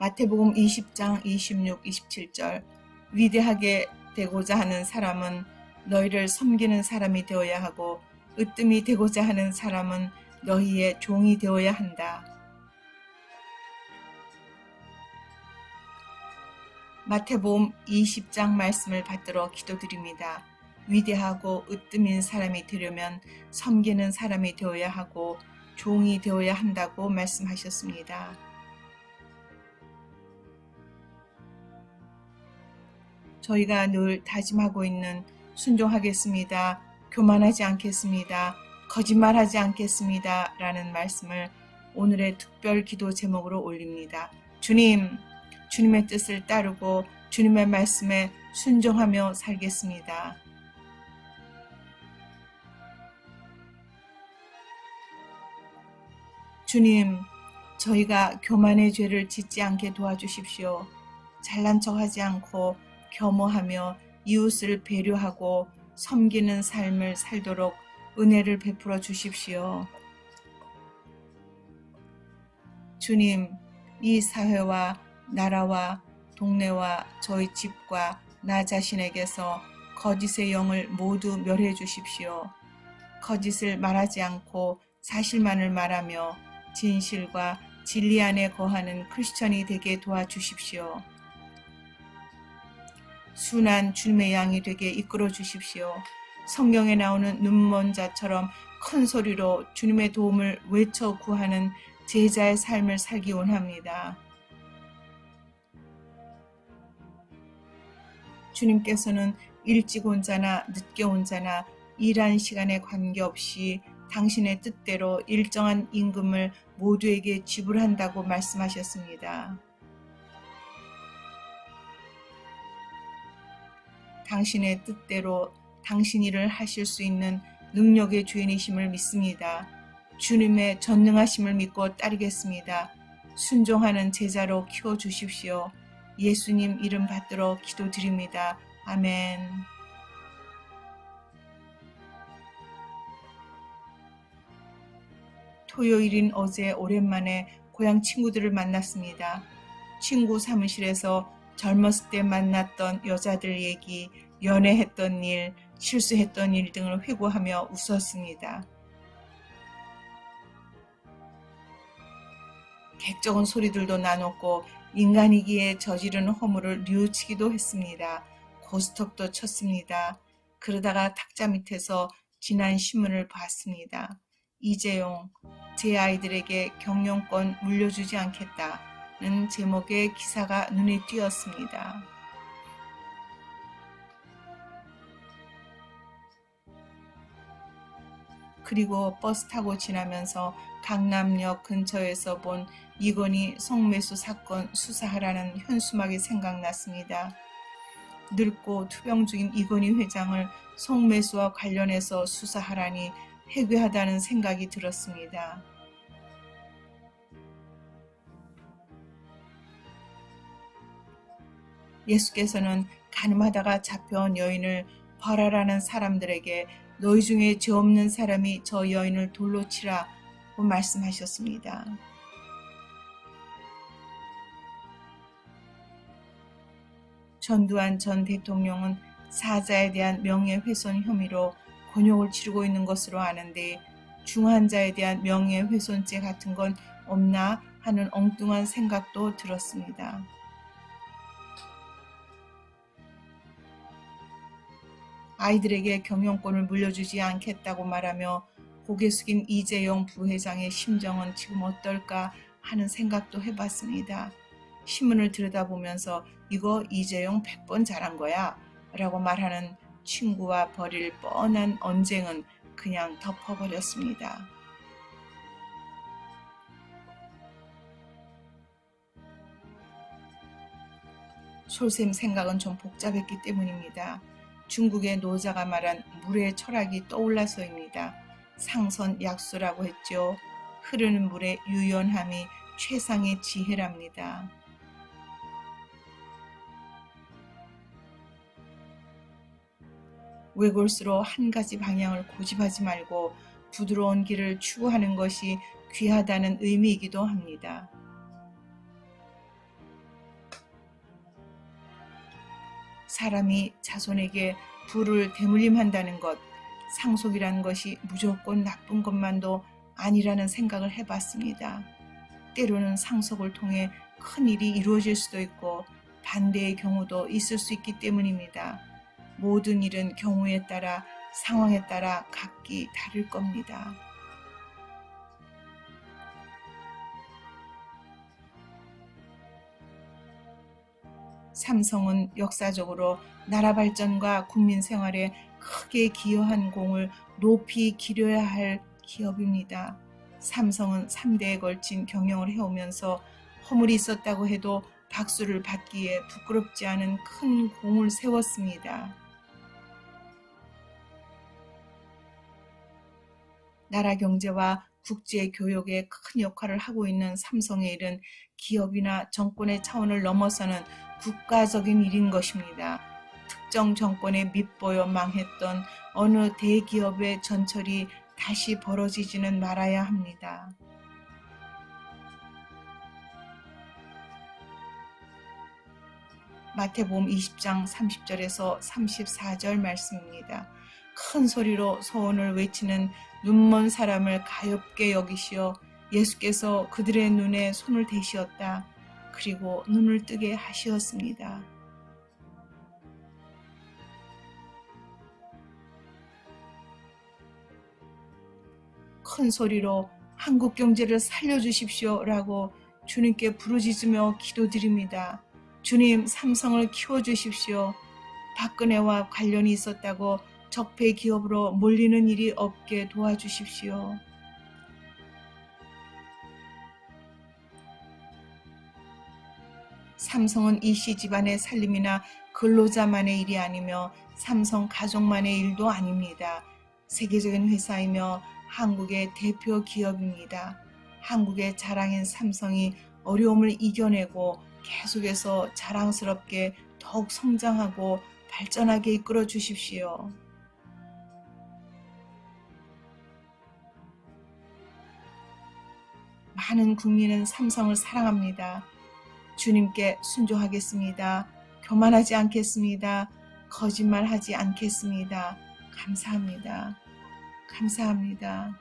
마태복음 20장 26, 27절 위대하게 되고자 하는 사람은 너희를 섬기는 사람이 되어야 하고 으뜸이 되고자 하는 사람은 너희의 종이 되어야 한다. 마태복음 20장 말씀을 받들어 기도드립니다. 위대하고 으뜸인 사람이 되려면 섬기는 사람이 되어야 하고 종이 되어야 한다고 말씀하셨습니다. 저희가 늘 다짐하고 있는 순종하겠습니다. 교만하지 않겠습니다. 거짓말하지 않겠습니다. 라는 말씀을 오늘의 특별 기도 제목으로 올립니다. 주님, 주님의 뜻을 따르고 주님의 말씀에 순종하며 살겠습니다. 주님, 저희가 교만의 죄를 짓지 않게 도와주십시오. 잘난 척 하지 않고 겸허하며 이웃을 배려하고 섬기는 삶을 살도록 은혜를 베풀어 주십시오. 주님, 이 사회와 나라와 동네와 저희 집과 나 자신에게서 거짓의 영을 모두 멸해 주십시오. 거짓을 말하지 않고 사실만을 말하며 진실과 진리 안에 거하는 크리스천이 되게 도와주십시오. 순한 주님의 양이 되게 이끌어 주십시오. 성경에 나오는 눈먼 자처럼 큰 소리로 주님의 도움을 외쳐 구하는 제자의 삶을 살기 원합니다. 주님께서는 일찍 온 자나 늦게 온 자나 일한 시간에 관계없이 당신의 뜻대로 일정한 임금을 모두에게 지불한다고 말씀하셨습니다. 당신의 뜻대로 당신 일을 하실 수 있는 능력의 주인이심을 믿습니다. 주님의 전능하심을 믿고 따르겠습니다. 순종하는 제자로 키워 주십시오. 예수님 이름 받들어 기도드립니다. 아멘. 토요일인 어제 오랜만에 고향 친구들을 만났습니다. 친구 사무실에서 젊었을 때 만났던 여자들 얘기, 연애했던 일, 실수했던 일 등을 회고하며 웃었습니다. 객적은 소리들도 나눴고 인간이기에 저지른 허물을 뉘우치기도 했습니다. 고스톱도 쳤습니다. 그러다가 탁자 밑에서 지난 신문을 봤습니다. 이재용, 제 아이들에게 경영권 물려주지 않겠다 는 제목의 기사가 눈에 띄었습니다. 그리고 버스 타고 지나면서 강남역 근처에서 본 이건희 성매수 사건 수사하라는 현수막이 생각났습니다. 늙고 투병 중인 이건희 회장을 성매수와 관련해서 수사하라니 해괴하다는 생각이 들었습니다. 예수께서는 가늠하다가 잡혀온 여인을 벌하라는 사람들에게 너희 중에 죄 없는 사람이 저 여인을 돌로 치라고 말씀하셨습니다. 전두환 전 대통령은 사자에 대한 명예훼손 혐의로 곤욕을 치르고 있는 것으로 아는데 중환자에 대한 명예훼손죄 같은 건 없나 하는 엉뚱한 생각도 들었습니다. 아이들에게 경영권을 물려주지 않겠다고 말하며 고개 숙인 이재용 부회장의 심정은 지금 어떨까 하는 생각도 해봤습니다. 신문을 들여다보면서 이거 이재용 100번 잘한 거야 라고 말하는 친구와 벌일 뻔한 언쟁은 그냥 덮어버렸습니다. 솔샘 생각은 좀 복잡했기 때문입니다. 중국의 노자가 말한 물의 철학이 떠올라서입니다. 상선 약수라고 했죠. 흐르는 물의 유연함이 최상의 지혜랍니다. 외골수로 한 가지 방향을 고집하지 말고 부드러운 길을 추구하는 것이 귀하다는 의미이기도 합니다. 사람이 자손에게 부를 대물림한다는 것, 상속이라는 것이 무조건 나쁜 것만도 아니라는 생각을 해봤습니다. 때로는 상속을 통해 큰 일이 이루어질 수도 있고 반대의 경우도 있을 수 있기 때문입니다. 모든 일은 경우에 따라 상황에 따라 각기 다를 겁니다. 삼성은 역사적으로 나라 발전과 국민 생활에 크게 기여한 공을 높이 기려야 할 기업입니다. 삼성은 3대에 걸친 경영을 해오면서 허물이 있었다고 해도 박수를 받기에 부끄럽지 않은 큰 공을 세웠습니다. 나라 경제와 국제 교역에 큰 역할을 하고 있는 삼성의 일은 기업이나 정권의 차원을 넘어서는 국가적인 일인 것입니다. 특정 정권에 밑보여 망했던 어느 대기업의 전철이 다시 벌어지지는 말아야 합니다. 마태복음 20장 30절에서 34절 말씀입니다. 큰 소리로 소원을 외치는 눈먼 사람을 가엾게 여기시어 예수께서 그들의 눈에 손을 대시었다. 그리고 눈을 뜨게 하시었습니다. 큰 소리로 한국 경제를 살려주십시오 라고 주님께 부르짖으며 기도드립니다. 주님 삼성을 키워주십시오. 박근혜와 관련이 있었다고 적폐 기업으로 몰리는 일이 없게 도와주십시오. 삼성은 이 씨 집안의 살림이나 근로자만의 일이 아니며 삼성 가족만의 일도 아닙니다. 세계적인 회사이며 한국의 대표 기업입니다. 한국의 자랑인 삼성이 어려움을 이겨내고 계속해서 자랑스럽게 더욱 성장하고 발전하게 이끌어 주십시오. 많은 국민은 삼성을 사랑합니다. 주님께 순종하겠습니다. 교만하지 않겠습니다. 거짓말하지 않겠습니다. 감사합니다. 감사합니다.